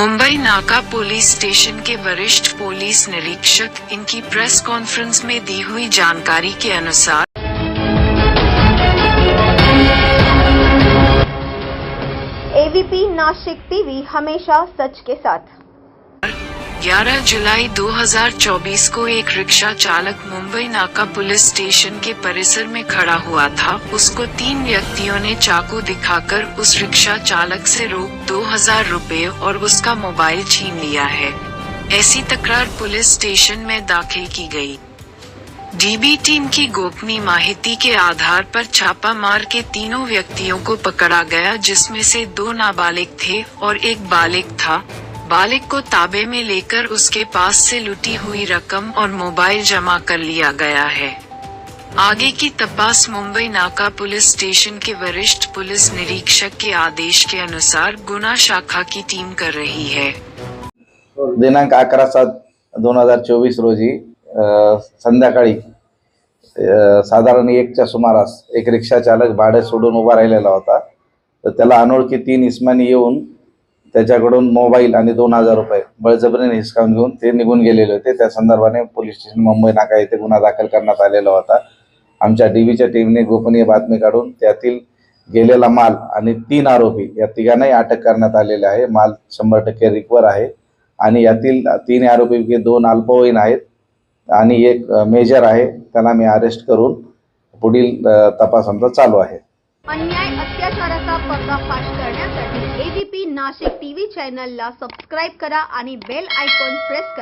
मुंबई नाका police station के वरिष्ठ पुलिस निरीक्षक इनकी प्रेस कॉन्फ्रेंस में दी हुई जानकारी के अनुसार एवीपी नासिक टीवी हमेशा सच के साथ। 11 जुलाई 2024 को एक रिक्शा चालक मुंबई नाका पुलिस स्टेशन के परिसर में खड़ा हुआ था। उसको तीन व्यक्तियों ने चाकू दिखाकर उस रिक्शा चालक से रोक दो हज़ार रूपए और उसका मोबाइल छीन लिया है। ऐसी तकरार पुलिस स्टेशन में दाखिल की गई। डीबी टीम की गोपनीय माहिती के आधार पर छापा मार के तीनों व्यक्तियों को पकड़ा गया, जिसमें से दो नाबालिग थे और एक बालिग था। बालिग को ताबे में लेकर उसके पास से लुटी हुई रकम और मोबाइल जमा कर लिया गया है। आगे की तपास मुंबई नाका पुलिस स्टेशन के वरिष्ठ पुलिस निरीक्षक के आदेश के अनुसार गुना शाखा की टीम कर रही है। दिनांक अकरा सात दोन हज़ार चोवीस रोजी अ, साधारण एकच्या सुमारास एक रिक्षा चालक भाडे सोडून उभा राहिलेला होता. त्याला अनोळखी तीन येऊन त्याच्याकडून मोबाईल आणि दोन हजार रुपये बळजबरीने हिसकावून घेऊन ते निघून गेलेले होते. त्या संदर्भाने पोलीस स्टेशन मुंबई नाका येथे गुन्हा दाखल करण्यात आलेला होता. आमच्या डीव्हीच्या टीमने गोपनीय बातमी काढून त्यातील गेलेला माल आणि तीन आरोपी या तिघांनाही अटक करण्यात आलेले आहे. माल शंभर टक्के रिकवर आहे आणि यातील तीन आरोपीपैकी दोन अल्पवयीन आहेत आणि एक मेजर आहे. त्याला मी अरेस्ट करून पुढील तपास आमचा चालू आहे. अन्याय अत्याचाराचा पर्दाफाश करण्यासाठी एबीपी नाशिक टीव्ही चॅनलला सबस्क्राईब करा आणि बेल आयकॉन प्रेस करा.